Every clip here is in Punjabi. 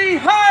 Three!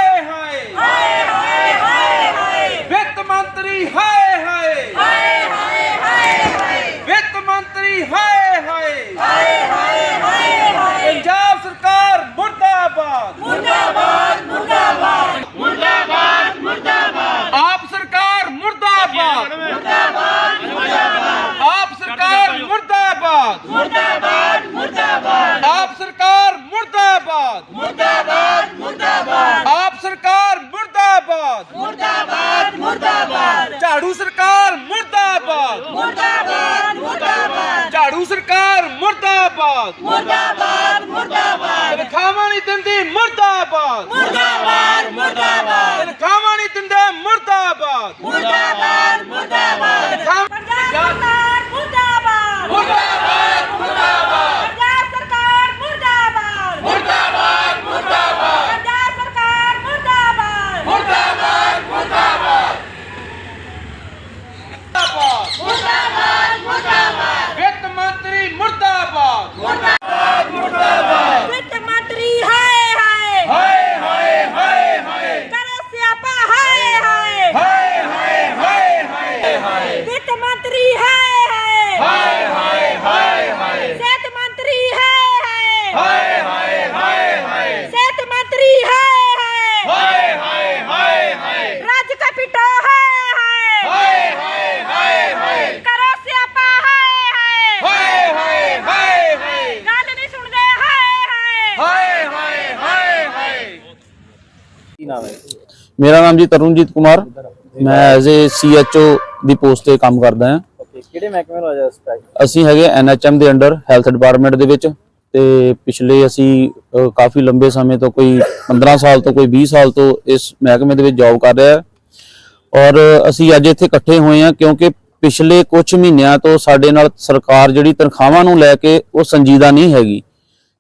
What Murdabad! ਮੇਰਾ ਨਾਮ ਜੀ ਤਰੁਣਜੀਤ ਕੁਮਾਰ। ਮੈਂ ਐਜ਼ ਏ ਸੀਐਚਓ ਦੀ ਪੋਸਟ ਤੇ ਕੰਮ ਕਰਦਾ ਹਾਂ। ਕਿਹੜੇ ਮਹਿਕਮੇ ਨੂੰ ਆਇਆ ਸਟ੍ਰਾਈਕ ਅਸੀਂ ਹੈਗੇ ਐਨਐਚਐਮ ਦੇ ਅੰਡਰ ਹੈਲਥ ਡਿਪਾਰਟਮੈਂਟ ਦੇ ਵਿੱਚ। ਤੇ ਪਿਛਲੇ ਅਸੀਂ ਕਾਫੀ ਲੰਬੇ ਸਮੇਂ ਤੋਂ ਕੋਈ 15 ਸਾਲ ਤੋਂ ਕੋਈ 20 ਸਾਲ ਤੋਂ ਇਸ ਮਹਿਕਮੇ ਦੇ ਵਿੱਚ ਜੌਬ ਕਰ ਰਿਹਾ ਹੈ। ਔਰ ਅਸੀਂ ਅੱਜ ਇੱਥੇ ਇਕੱਠੇ ਹੋਏ ਹਾਂ ਕਿਉਂਕਿ ਪਿਛਲੇ ਕੁਝ ਮਹੀਨਿਆਂ ਤੋਂ ਸਾਡੇ ਨਾਲ ਸਰਕਾਰ ਜਿਹੜੀ ਤਨਖਾਹਾਂ ਨੂੰ ਲੈ ਕੇ ਉਹ ਸੰਜੀਦਾ ਨਹੀਂ ਹੈਗੀ।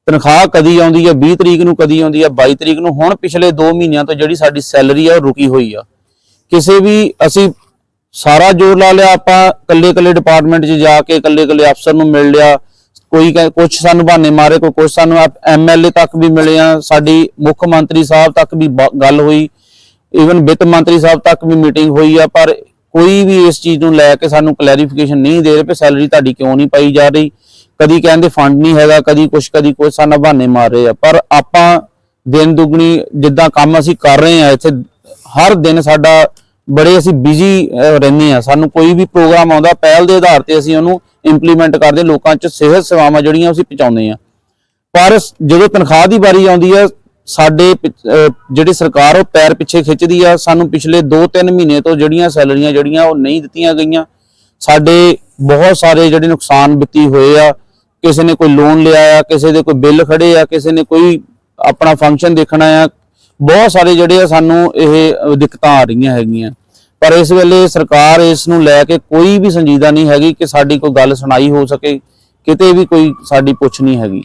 ਤਨਖਾਹ ਕਦੀ ਆਉਂਦੀ ਹੈ 20 ਤਰੀਕ ਨੂੰ ਕਦੀ ਆਉਂਦੀ ਹੈ 22 ਤਰੀਕ ਨੂੰ। ਹੁਣ ਪਿਛਲੇ 2 ਮਹੀਨਿਆਂ ਤੋਂ ਜਿਹੜੀ ਸਾਡੀ ਸੈਲਰੀ ਆ, ਉਹ ਰੁਕੀ ਹੋਈ ਆ। ਕਿਸੇ ਵੀ ਅਸੀਂ ਸਾਰਾ ਜੋਰ ਲਾ ਲਿਆ, ਆਪਾਂ ਕੱਲੇ ਕੱਲੇ ਡਿਪਾਰਟਮੈਂਟ 'ਚ ਜਾ ਕੇ ਕੱਲੇ ਕੱਲੇ ਅਫਸਰ ਨੂੰ ਮਿਲ ਲਿਆ। ਕੋਈ ਕਹਿ- ਕੁਛ ਸਾਨੂੰ ਬਹਾਨੇ ਮਾਰੇ, ਕੋਈ ਕੁਛ ਸਾਨੂੰ ਐਮਐਲਏ ਤੱਕ ਵੀ ਮਿਲੇ ਆ। ਸਾਡੀ ਮੁੱਖ ਮੰਤਰੀ ਸਾਹਿਬ ਤੱਕ ਵੀ ਬ- ਗੱਲ ਹੋਈ। ਈਵਨ ਵਿੱਤ ਮੰਤਰੀ ਸਾਹਿਬ ਤੱਕ ਵੀ ਮੀਟਿੰਗ ਹੋਈ ਆ, ਪਰ ਕੋਈ ਵੀ ਇਸ ਚੀਜ਼ ਨੂੰ ਲੈ ਕੇ ਸਾਨੂੰ ਕਲੈਰੀਫਿਕੇਸ਼ਨ ਨਹੀਂ ਦੇ ਰਹੇ ਕਿ ਸੈਲਰੀ ਤੁਹਾਡੀ ਕਿਉਂ ਨਹੀਂ ਪਾਈ ਜਾ ਰਹੀ। ਕਦੀ ਕਹਿੰਦੇ ਫੰਡ ਨਹੀਂ ਹੈਗਾ, ਕਦੀ ਕੁਛ ਕਦੀ ਕੁਛ ਸਾਨੂੰ ਬਹਾਨੇ ਮਾਰ ਰਹੇ ਆ। ਪਰ ਆਪਾਂ ਦਿਨ ਦੁਗਣੀ ਜਿੱਦਾਂ ਕੰਮ ਅਸੀਂ ਕਰ ਰਹੇ ਆ, ਇੱਥੇ ਹਰ ਦਿਨ ਸਾਡਾ ਬੜੇ ਅਸੀਂ ਬਿਜ਼ੀ ਰਹਿੰਦੇ ਆ। ਸਾਨੂੰ ਕੋਈ ਵੀ ਪ੍ਰੋਗਰਾਮ ਆਉਂਦਾ, ਪਹਿਲ ਦੇ ਆਧਾਰ ਤੇ ਅਸੀਂ ਉਹਨੂੰ ਇੰਪਲੀਮੈਂਟ ਕਰਦੇ, ਲੋਕਾਂ 'ਚ ਸਿਹਤ ਸੇਵਾਵਾਂ ਜਿਹੜੀਆਂ ਅਸੀਂ ਪਹੁੰਚਾਉਂਦੇ ਆ। ਪਰ ਜਦੋਂ ਤਨਖਾਹ ਦੀ ਵਾਰੀ ਆਉਂਦੀ ਆ, ਸਾਡੇ ਪਿ- ਜਿਹੜੀ ਸਰਕਾਰ ਉਹ ਪੈਰ ਪਿੱਛੇ ਖਿੱਚਦੀ ਆ। ਸਾਨੂੰ ਪਿਛਲੇ 2-3 ਮਹੀਨੇ ਤੋਂ ਜਿਹੜੀਆਂ ਸੈਲਰੀਆਂ, ਜਿਹੜੀਆਂ ਉਹ ਨਹੀਂ ਦਿੱਤੀਆਂ ਗਈਆਂ, ਸਾਡੇ ਬਹੁਤ ਸਾਰੇ ਜਿਹੜੇ ਨੁਕਸਾਨ ਵਿੱਤੀ ਹੋਏ ਆ ਕਿਸੇ ਨੇ ਕੋਈ ਲੋਨ ਲਿਆ ਆ ਕਿਸੇ ਦੇ ਕੋਈ ਬਿੱਲ ਖੜੇ ਆ ਕਿਸੇ ਨੇ ਕੋਈ ਆਪਣਾ ਫੰਕਸ਼ਨ ਦੇਖਣਾ ਆ ਬਹੁਤ ਸਾਰੇ ਜਿਹੜੇ ਆ ਸਾਨੂੰ ਇਹ ਦਿੱਕਤਾਂ ਆ ਰਹੀਆਂ ਹੈਗੀਆਂ। ਪਰ ਇਸ ਵੇਲੇ ਸਰਕਾਰ ਇਸ ਨੂੰ ਲੈ ਕੇ ਕੋਈ ਵੀ ਸੰਜੀਦਾ ਨਹੀਂ ਹੈਗੀ ਕਿ ਸਾਡੀ ਕੋਈ ਗੱਲ ਸੁਣਾਈ ਹੋ ਸਕੇ ਕਿਤੇ ਵੀ ਕੋਈ ਸਾਡੀ ਪੁੱਛ ਨਹੀਂ ਹੈਗੀ।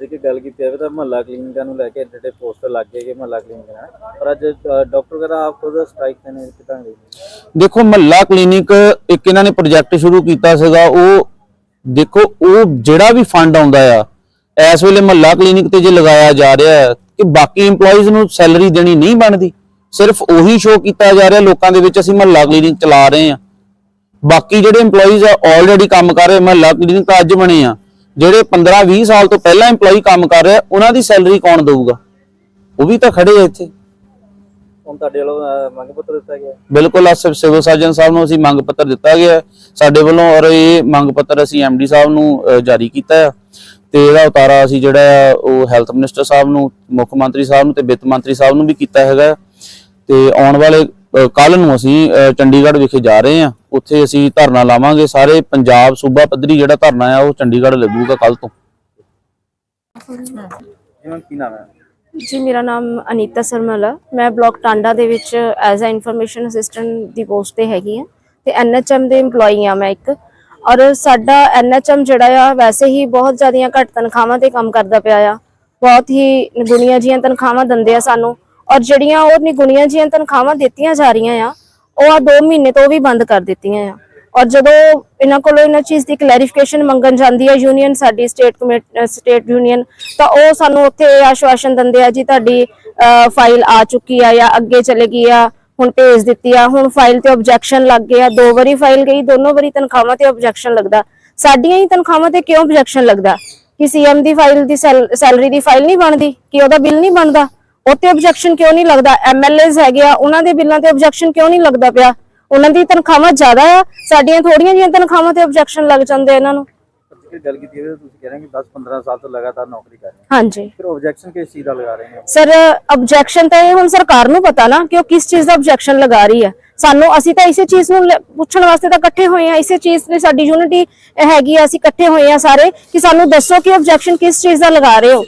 ਦੇਖੇ ਗੱਲ ਕੀਤੀ ਜਾਵੇ ਤਾਂ ਮਹੱਲਾ ਕਲੀਨਿਕਾਂ ਨੂੰ ਲੈ ਕੇ ਜਿਹੜੇ ਪੋਸਟਰ ਲੱਗ ਗਏ ਕਿ ਮਹੱਲਾ ਕਲੀਨਿਕ ਹੈ ਪਰ ਅੱਜ ਡਾਕਟਰ ਵਗੈਰਾ ਆਪ ਖੁਦ ਸਟ੍ਰਾਈਕ ਤੇ ਨੇ ਦੇ ਦੇਖੋ ਮਹੱਲਾ ਕਲੀਨਿਕ ਇੱਕ ਇਹਨਾਂ ਨੇ ਪ੍ਰੋਜੈਕਟ ਸ਼ੁਰੂ ਕੀਤਾ ਸੀਗਾ ਉਹ ਦੇਖੋ, ਉਹ ਜਿਹੜਾ ਵੀ ਫੰਡ ਆਉਂਦਾ ਆ, ਇਸ ਵੇਲੇ ਮਹੱਲਾ ਕਲੀਨਿਕ ਤੇ ਜੇ ਲਗਾਇਆ ਜਾ ਰਿਹਾ ਹੈ ਕਿ ਬਾਕੀ EMPLOYEES ਨੂੰ ਸੈਲਰੀ ਦੇਣੀ ਨਹੀਂ ਬਣਦੀ, ਸਿਰਫ ਉਹੀ ਸ਼ੋਅ ਕੀਤਾ ਜਾ ਰਿਹਾ ਲੋਕਾਂ ਦੇ ਵਿੱਚ ਅਸੀਂ ਮਹੱਲਾ ਕਲੀਨਿਕ ਚਲਾ ਰਹੇ ਹਾਂ। ਬਾਕੀ ਜਿਹੜੇ EMPLOYEES ਆ ਆਲਰੇਡੀ ਕੰਮ ਕਰ ਰਹੇ ਮਹੱਲਾ ਕਲੀਨਿਕ ਤਾਂ ਅੱਜ ਬਣੇ ਆ। ਜਿਹੜੇ 15 20 ਸਾਲ ਤੋਂ ਪਹਿਲਾਂ EMPLOYEE ਕੰਮ ਕਰ ਰਿਹਾ, ਉਹਨਾਂ ਦੀ ਸੈਲਰੀ ਕੌਣ ਦੇਊਗਾ? ਉਹ ਵੀ ਤਾਂ ਖੜੇ ਆ ਇੱਥੇ। ਹੁਣ ਤੁਹਾਡੇ ਵੱਲੋਂ ਅਹ, ਮੰਗ ਪੱਤਰ ਦਿੱਤਾ ਗਿਆ ਬਿਲਕੁਲ ਸਿਵ- ਸਿਵਲ ਸਰਜਨ ਸਾਹਿਬ ਨੂੰ ਅਸੀਂ ਮੰਗ ਪੱਤਰ ਦਿੱਤਾ ਗਿਆ ਸਾਡੇ ਵੱਲੋਂ ਔਰ ਇਹ ਮੰਗ ਪੱਤਰ ਅਸੀਂ ਐਮਡੀ ਸਾਹਿਬ ਨੂੰ ਜਾਰੀ ਕੀਤਾ ਹੈ। ਤੇ ਇਹਦਾ ਉਤਾਰਾ ਅਸੀਂ ਜਿਹੜਾ ਉਹ ਹੈਲਥ ਮਿਨਿਸਟਰ ਸਾਹਿਬ ਨੂੰ ਮੁੱਖ ਮੰਤਰੀ ਸਾਹਿਬ ਨੂੰ ਤੇ ਵਿੱਤ ਮੰਤਰੀ ਸਾਹਿਬ ਨੂੰ ਵੀ ਕੀਤਾ ਹੈਗਾ। ਤੇ ਆਉਣ ਵਾਲੇ ਕੱਲ ਨੂੰ ਅਸੀਂ ਚੰਡੀਗੜ੍ਹ ਵਿਖੇ ਜਾ ਰਹੇ ਹਾਂ। ਉੱਥੇ ਅਸੀਂ ਧਰਨਾ ਲਾਵਾਂਗੇ। ਸਾਰੇ ਪੰਜਾਬ ਸੂਬਾ ਪੱਧਰੀ ਜਿਹੜਾ ਧਰਨਾ ਆ ਉਹ ਚੰਡੀਗੜ੍ਹ ਲੱਗੂਗਾ ਕੱਲ ਤੋਂ। ਜਿਵੇਂ ਕੀ ਨਾਮ ਹੈ? ਜੀ, ਮੇਰਾ ਨਾਮ ਅਨੀਤਾ ਸਰਮਲਾ ਮੈਂ ਬਲਾਕ ਟਾਂਡਾ ਦੇ ਵਿੱਚ ਐਜ਼ ਅ ਇਨਫੋਰਮੇਸ਼ਨ ਅਸਿਸਟੈਂਟ ਦੀ ਪੋਸਟ ਤੇ ਹੈਗੀ ਹਾਂ ਤੇ ਐਨਐਚਐਮ ਦੇ EMPLOYEE ਆ ਮੈਂ ਇੱਕ। ਔਰ ਸਾਡਾ ਐਨਐਚਐਮ ਜਿਹੜਾ ਆ, ਵੈਸੇ ਹੀ ਬਹੁਤ ਜ਼ਿਆਦੀਆਂ ਘੱਟ ਤਨਖਾਹਾਂ ਤੇ ਕੰਮ ਕਰਦਾ ਪਿਆ ਆ। ਬਹੁਤ ਹੀ ਨਿਗੁਣੀਆਂ ਜੀਆਂ ਤਨਖਾਹਾਂ ਦਿੰਦੇ ਆ ਸਾਨੂੰ। ਔਰ ਜਿਹੜੀਆਂ ਉਹ ਨਿਗੁਣੀਆਂ ਜੀਆਂ ਤਨਖਾਹਾਂ ਦਿੱਤੀਆਂ ਜਾ ਰਹੀਆਂ ਆ, ਉਹ ਆ 2 ਮਹੀਨੇ ਤੋਂ ਵੀ ਬੰਦ ਕਰ ਦਿੱਤੀਆਂ ਆ। ਔਰ ਜਦੋਂ ਇਹਨਾਂ ਕੋਲੋਂ ਇਹਨਾਂ ਚੀਜ਼ ਦੀ ਕਲੈਰੀਫਿਕੇਸ਼ਨ ਮੰਗਣ ਜਾਂਦੀ ਹੈ ਯੂਨੀਅਨ ਸਾਡੀ ਸਟੇਟ ਕਮੇਟੀ ਸਟੇਟ ਯੂਨੀਅਨ ਤਾਂ ਉਹ ਸਾਨੂੰ ਉੱਥੇ ਆਸ਼ਵਾਸਨ ਦਿੰਦੇ ਆ ਜੀ ਤੁਹਾਡੀ ਫਾਈਲ ਆ ਚੁੱਕੀ ਆ ਜਾਂ ਅੱਗੇ ਚਲੇਗੀ ਆ, ਹੁਣ ਭੇਜ ਦਿੱਤੀ ਆ, ਹੁਣ ਫਾਈਲ ਤੇ ਆਬਜੈਕਸ਼ਨ ਲੱਗ ਗਿਆ ਦੋ ਵਾਰੀ ਫਾਈਲ ਗਈ, ਦੋਨੋਂ ਵਾਰੀ ਤਨਖਾਹਾਂ ਤੇ ਆਬਜੈਕਸ਼ਨ ਲੱਗਦਾ। ਸਾਡੀਆਂ ਹੀ ਤਨਖਾਹਾਂ ਤੇ ਕਿਉਂ ਆਬਜੈਕਸ਼ਨ ਲੱਗਦਾ? ਕਿ ਸੀਐਮ ਦੀ ਫਾਈਲ ਦੀ ਸੈਲਰੀ ਦੀ ਫਾਈਲ ਨਹੀਂ ਬਣਦੀ, ਕਿ ਉਹਦਾ ਬਿੱਲ ਨਹੀਂ ਬਣਦਾ? ਉੱਤੇ ਆਬਜੈਕਸ਼ਨ ਕਿਉਂ ਨਹੀਂ ਲੱਗਦਾ? ਐਮਐਲਏਜ਼ ਹੈਗੇ ਆ, ਉਹਨਾਂ ਦੇ ਬਿੱਲਾਂ ਤੇ ਆਬਜੈਕਸ਼ਨ ਕਿਉਂ ਨਹੀਂ ਲੱਗਦਾ ਪਿਆ? ਉਹਨਾਂ ਦੀ ਤਨਖਾਹਾਂ ਜ਼ਿਆਦਾ ਆ ਸਾਡੀਆਂ ਥੋੜੀਆਂ ਜਿਹੀਆਂ ਤਨਖਾਹਾਂ ਤੇ ਆਬਜੈਕਸ਼ਨ ਲੱਗ ਜਾਂਦੇ ਆ ਇਹਨਾਂ ਨੂੰ। ਗੱਲ ਕੀਤੀ ਤਾਂ ਤੁਸੀਂ ਕਹਿ ਰਹੇ ਹੋ ਕਿ 10 15 ਸਾਲ ਤੋਂ ਲਗਾਤਾਰ ਨੌਕਰੀ ਕਰ ਰਹੇ ਹੋ। ਹਾਂਜੀ। ਫਿਰ ਆਬਜੈਕਸ਼ਨ ਕਿਸ ਚੀਜ਼ ਦਾ ਲਗਾ ਰਹੇ ਨੇ ਸਰ ਆਬਜੈਕਸ਼ਨ ਤਾਂ ਇਹ ਹੁਣ ਸਰਕਾਰ ਨੂੰ ਪਤਾ ਨਾ ਕਿ ਉਹ ਕਿਸ ਚੀਜ਼ ਦਾ ਆਬਜੈਕਸ਼ਨ ਲਗਾ ਰਹੀ ਹੈ। ਸਾਨੂੰ ਅਸੀਂ ਤਾਂ ਇਸੇ ਚੀਜ਼ ਨੂੰ ਲੈ- ਪੁੱਛਣ ਵਾਸਤੇ ਤਾਂ ਇਕੱਠੇ ਹੋਏ ਆ ਇਸੇ ਚੀਜ਼ ਤੇ ਸਾਡੀ ਯੂਨਿਟੀ ਹੈਗੀ ਆ ਅਸੀਂ ਇਕੱਠੇ ਹੋਏ ਆ ਸਾਰੇ ਕਿ ਸਾਨੂੰ ਦੱਸੋ ਕਿ ਆਬਜੈਕਸ਼ਨ ਕਿਸ ਚੀਜ਼ ਦਾ ਲਗਾ ਰਹੇ ਹੋ।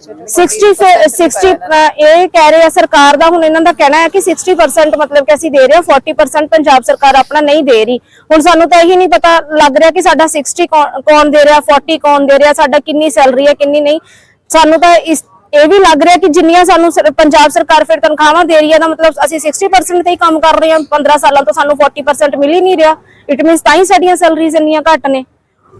60 ਫਿਰ 60 ਅਹ, ਇਹ ਕਹਿ ਰਹੇ ਆ ਸਰਕਾਰ ਦਾ ਹੁਣ ਇਹਨਾਂ ਦਾ ਕਹਿਣਾ ਹੈ ਕਿ 60% ਮਤਲਬ ਕਿ ਅਸੀਂ ਦੇ ਰਹੇ ਹਾਂ 40% ਪੰਜਾਬ ਸਰਕਾਰ ਆਪਣਾ ਨਹੀਂ ਦੇ ਰਹੀ। ਹੁਣ ਸਾਨੂੰ ਤਾਂ ਇਹੀ ਨਹੀਂ ਪਤਾ ਲੱਗ ਰਿਹਾ ਕਿ ਸਾਡਾ 60 ਕੌਣ ਦੇ ਰਿਹਾ 40 ਕੌਣ ਦੇ ਰਿਹਾ ਸਾਡਾ ਕਿੰਨੀ ਸੈਲਰੀ ਹੈ ਕਿੰਨੀ ਨਹੀਂ। ਸਾਨੂੰ ਤਾਂ ਇਸ ਇਹ ਵੀ ਲੱਗ ਰਿਹਾ ਕਿ ਜਿੰਨੀਆਂ ਸਾਨੂੰ ਪੰਜਾਬ ਸਰਕਾਰ ਫਿਰ ਤਨਖਾਹਾਂ ਦੇ ਰਹੀ ਹੈ ਦਾ ਮਤਲਬ ਅਸੀਂ 60% ਤੇ ਹੀ ਕੰਮ ਕਰ ਰਹੇ ਹਾਂ। 15 ਸਾਲਾਂ ਤੋਂ ਸਾਨੂੰ 40% ਮਿਲ ਹੀ ਨਹੀਂ ਰਿਹਾ। ਇਟ ਮੀਨਸ ਤਾਂ ਹੀ ਸਾਡੀਆਂ ਸੈਲਰੀਜ਼ ਇੰਨੀਆਂ ਘੱਟ ਨੇ।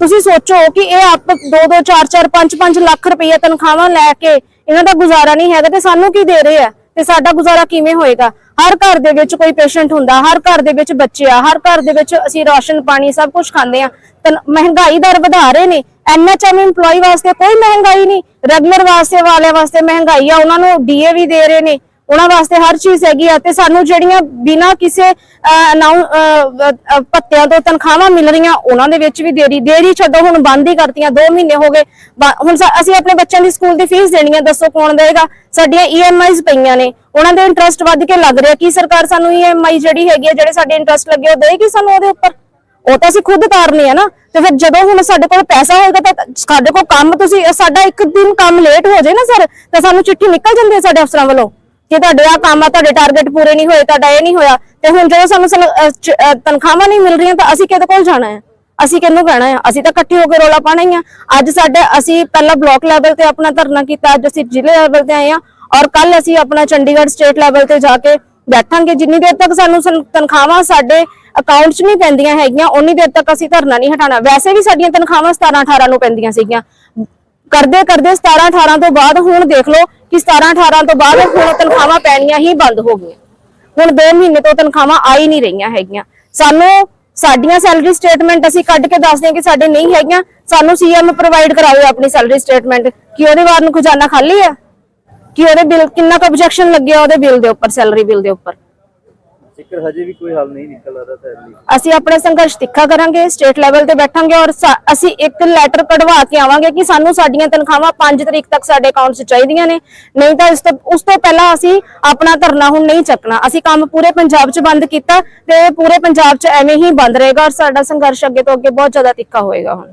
ਤੁਸੀਂ ਸੋਚੋ ਕਿ ਇਹ ਆਪ 2 2 4 4 5 5 ਲੱਖ ਰੁਪਏ ਤਨਖਾਹਾਂ ਲੈ ਕੇ ਇਹਨਾਂ ਦਾ ਗੁਜ਼ਾਰਾ ਨਹੀਂ ਹੈਗਾ ਤੇ ਸਾਨੂੰ ਕੀ ਦੇ ਰਹੇ ਆ? ਤੇ ਸਾਡਾ ਗੁਜ਼ਾਰਾ ਕਿਵੇਂ ਹੋਏਗਾ? ਹਰ ਘਰ ਦੇ ਵਿੱਚ ਕੋਈ ਪੇਸ਼ੈਂਟ ਹੁੰਦਾ, ਹਰ ਘਰ ਦੇ ਵਿੱਚ ਬੱਚੇ ਆ, ਹਰ ਘਰ ਦੇ ਵਿੱਚ ਅਸੀਂ ਰਾਸ਼ਨ, ਪਾਣੀ ਸਭ ਕੁਝ ਖਾਂਦੇ ਆ। ਤਾਂ ਮਹਿੰਗਾਈ ਦਰ ਵਧਾ ਰਹੇ ਨੇ। ਐਨਐਚਐਮ EMPLOYE ਵਾਸਤੇ ਕੋਈ ਮਹਿੰਗਾਈ ਨਹੀਂ। ਰੈਗੂਲਰ ਵਾਸਤੇ, ਵਾਲਿਆਂ ਵਾਸਤੇ ਮਹਿੰਗਾਈ ਆ, ਉਹਨਾਂ ਨੂੰ ਡੀਏ ਵੀ ਦੇ ਰਹੇ ਨੇ। ਉਹਨਾਂ ਵਾਸਤੇ ਹਰ ਚੀਜ਼ ਹੈਗੀ ਆ ਤੇ ਸਾਨੂੰ ਜਿਹੜੀਆਂ ਬਿਨਾਂ ਕਿਸੇ ਅਨਾਉਂ ਪੱਤਿਆਂ ਤੋਂ ਤਨਖਾਹਾਂ ਮਿਲ ਰਹੀਆਂ, ਉਹਨਾਂ ਦੇ ਵਿੱਚ ਵੀ ਦੇਰੀ ਦੇਰੀ ਛੱਡੋ, ਹੁਣ ਬੰਦ ਹੀ ਕਰਤੀਆਂ 2 ਮਹੀਨੇ ਹੋ ਗਏ। ਹੁਣ ਅਸੀਂ ਆਪਣੇ ਬੱਚਿਆਂ ਦੀ ਸਕੂਲ ਦੀ ਫੀਸ ਦੇਣੀ ਹੈ ਦੱਸੋ ਕੌਣ ਦੇਗਾ ਸਾਡੀਆਂ ਈਐਮਆਈਜ਼ ਪਈਆਂ ਨੇ, ਉਹਨਾਂ ਦੇ ਇੰਟਰਸਟ ਵੱਧ ਕੇ ਲੱਗ ਰਿਹਾ, ਕੀ ਸਰਕਾਰ ਸਾਨੂੰ ਈਐਮਆਈ ਜਿਹੜੀ ਹੈਗੀ ਹੈ ਜਿਹੜੇ ਸਾਡੇ ਇੰਟਰਸਟ ਲੱਗੇ, ਉਹ ਦੇਗੀ ਸਾਨੂੰ ਉਹਦੇ ਉੱਪਰ? ਉਹ ਤਾਂ ਅਸੀਂ ਖੁਦ ਤਾਰਨੀ ਹੈ ਨਾ, ਤੇ ਫਿਰ ਜਦੋਂ ਹੁਣ ਸਾਡੇ ਕੋਲ ਪੈਸਾ ਹੋਏਗਾ, ਤਾਂ ਸਾਡੇ ਕੋਲ ਕੰਮ ਤੁਸੀਂ, ਸਾਡਾ ਇੱਕ ਦਿਨ ਕੰਮ ਲੇਟ ਹੋ ਜਾਏ ਨਾ, ਸਰ, ਤਾਂ ਸਾਨੂੰ ਚਿੱਠੀ ਨਿਕਲ ਜਾਂਦੀ ਹੈ ਸਾਡੇ ਅਫਸਰਾਂ ਵੱਲੋਂ। ਕਿ ਤੁਹਾਡੇ ਆ ਕੰਮ ਆ, ਤੁਹਾਡੇ ਟਾਰਗੇਟ ਪੂਰੇ ਨਹੀਂ ਹੋਏ, ਤੁਹਾਡਾ ਇਹ ਨਹੀਂ ਹੋਇਆ, ਤੇ ਹੁਣ ਜਦੋਂ ਸਾਨੂੰ ਤਨਖਾਹਾਂ ਨਹੀਂ ਮਿਲ ਰਹੀਆਂ ਤਾਂ ਅਸੀਂ ਕਿਹਦੇ ਕੋਲ ਜਾਣਾ ਹੈ? ਅਸੀਂ ਕਿਹਨੂੰ ਕਹਿਣਾ ਹੈ? ਅਸੀਂ ਤਾਂ ਇਕੱਠੇ ਹੋ ਕੇ ਰੋਲਾ ਪਾਣਾ ਹੀ ਆ। ਅੱਜ ਸਾਡੇ ਅਸੀਂ ਪਹਿਲਾਂ ਬਲਾਕ ਲੈਵਲ ਤੇ ਆਪਣਾ ਧਰਨਾ ਕੀਤਾ, ਅੱਜ ਅਸੀਂ ਜ਼ਿਲ੍ਹੇ ਲੈਵਲ ਤੇ ਆਏ ਆ ਔਰ ਕੱਲ ਅਸੀਂ ਆਪਣਾ ਚੰਡੀਗੜ੍ਹ ਸਟੇਟ ਲੈਵਲ ਤੇ ਜਾ ਕੇ ਬੈਠਾਂਗੇ। ਜਿੰਨੀ ਦੇਰ ਤੱਕ ਸਾਨੂੰ ਸਨ- ਤਨਖਾਹਾਂ ਸਾਡੇ ਅਕਾਊਂਟ 'ਚ ਨਹੀਂ ਪੈਂਦੀਆਂ ਹੈਗੀਆਂ ਉਨੀ ਦੇਰ ਤੱਕ ਅਸੀਂ ਧਰਨਾ ਨਹੀਂ ਹਟਾਣਾ ਵੈਸੇ ਵੀ ਸਾਡੀਆਂ ਤਨਖਾਹਾਂ 17 18 ਨੂੰ ਪੈਂਦੀਆਂ ਸੀਗੀਆਂ। ਕਰਦੇ ਕਰਦੇ 17 18 ਤੋਂ ਬਾਅਦ ਹੁਣ ਦੇਖ ਲਓ ਕਿ 17 18 ਤੋਂ ਬਾਅਦ ਹੁਣ ਤਨਖਾਹਾਂ ਪੈਣੀਆਂ ਹੀ ਬੰਦ ਹੋ ਗਈਆਂ। ਹੁਣ 2 ਮਹੀਨੇ ਤੋਂ ਤਨਖਾਹਾਂ ਆ ਹੀ ਨਹੀਂ ਰਹੀਆਂ ਹੈਗੀਆਂ। ਸਾਨੂੰ ਸਾਡੀਆਂ ਸੈਲਰੀ ਸਟੇਟਮੈਂਟ ਅਸੀਂ ਕੱਢ ਕੇ ਦੱਸਦੇ ਹਾਂ ਕਿ ਸਾਡੇ ਨਹੀਂ ਹੈਗੀਆਂ। ਸਾਨੂੰ ਸੀਐਮ ਪ੍ਰੋਵਾਈਡ ਕਰਾਵੇ ਆਪਣੀ ਸੈਲਰੀ ਸਟੇਟਮੈਂਟ ਕਿ ਉਹਦੇ ਬਾਅਦ ਨੂੰ ਖਜ਼ਾਨਾ ਖਾਲੀ ਹੈ ਕਿ ਉਹਦੇ ਬਿੱਲ ਕਿੰਨਾ ਕੁ ਆਬਜੈਕਸ਼ਨ ਲੱਗਿਆ ਉਹਦੇ ਬਿੱਲ ਦੇ ਉੱਪਰ ਸੈਲਰੀ ਬਿੱਲ ਦੇ ਉੱਪਰ? ਜੇਕਰ ਹਜੇ ਵੀ ਕੋਈ ਹੱਲ ਨਹੀਂ ਨਿਕਲ ਰਿਹਾ ਤਾਂ ਅਗਲੀ ਅਸੀਂ ਆਪਣੇ ਸੰਘਰਸ਼ ਤਿੱਖਾ ਕਰਾਂਗੇ, ਸਟੇਟ ਲੈਵਲ ਤੇ ਬੈਠਾਂਗੇ ਔਰ ਸਾ- ਅਸੀਂ ਇੱਕ ਲੈਟਰ ਕਢਵਾ ਕੇ ਆਵਾਂਗੇ ਕਿ ਸਾਨੂੰ ਸਾਡੀਆਂ ਤਨਖਾਹਾਂ 5 ਤਰੀਕ ਤੱਕ ਸਾਡੇ ਅਕਾਊਂਟ 'ਚ ਚਾਹੀਦੀਆਂ ਨੇ। ਨਹੀਂ ਤਾਂ ਇਸ ਤੋਂ, ਉਸ ਤੋਂ ਪਹਿਲਾਂ ਅਸੀਂ ਆਪਣਾ ਧਰਨਾ ਹੁਣ ਨਹੀਂ ਚੱਕਣਾ। ਅਸੀਂ ਕੰਮ ਪੂਰੇ ਪੰਜਾਬ 'ਚ ਬੰਦ ਕੀਤਾ ਤੇ ਇਹ ਪੂਰੇ ਪੰਜਾਬ 'ਚ ਐਵੇਂ ਹੀ ਬੰਦ ਰਹੇਗਾ ਔਰ ਸਾਡਾ ਸੰਘਰਸ਼ ਅੱਗੇ ਤੋਂ ਅੱਗੇ ਬਹੁਤ ਜ਼ਿਆਦਾ ਤਿੱਖਾ ਹੋਏਗਾ ਹੁਣ।